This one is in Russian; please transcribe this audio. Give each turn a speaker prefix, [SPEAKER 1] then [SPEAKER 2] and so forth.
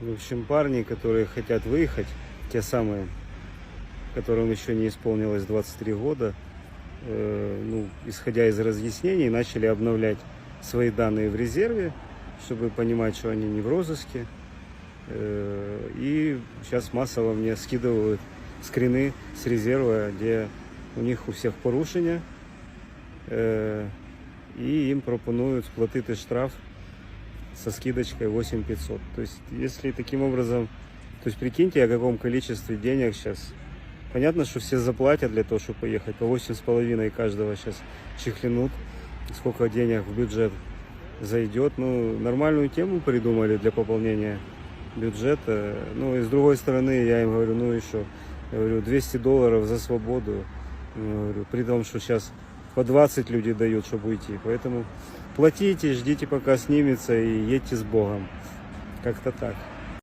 [SPEAKER 1] В общем, парни, которые хотят выехать, те самые, которым еще не исполнилось 23 года, э, ну, исходя из разъяснений, начали обновлять свои данные в резерве, чтобы понимать, что они не в розыске. Э, И сейчас массово мне скидывают скрины с резерва, где у них у всіх порушення, е, і їм пропонують сплатити штраф со скидочкой 8500. То есть, если таким образом, то есть прикиньте, о каком количестве денег сейчас. Понятно, что все заплатят для того, чтобы поехать. По 8,5 каждого сейчас чехлянут. Сколько денег в бюджет зайдет. Ну, нормальную тему придумали для пополнения бюджета. Ну, и с другой стороны, я им говорю, ну что? Я говорю, 200 долларов за свободу. Ну, говорю, при том, что сейчас по 20 люди дают, чтобы уйти. Поэтому платите, ждите, пока снимется, и едьте с Богом. Как-то так.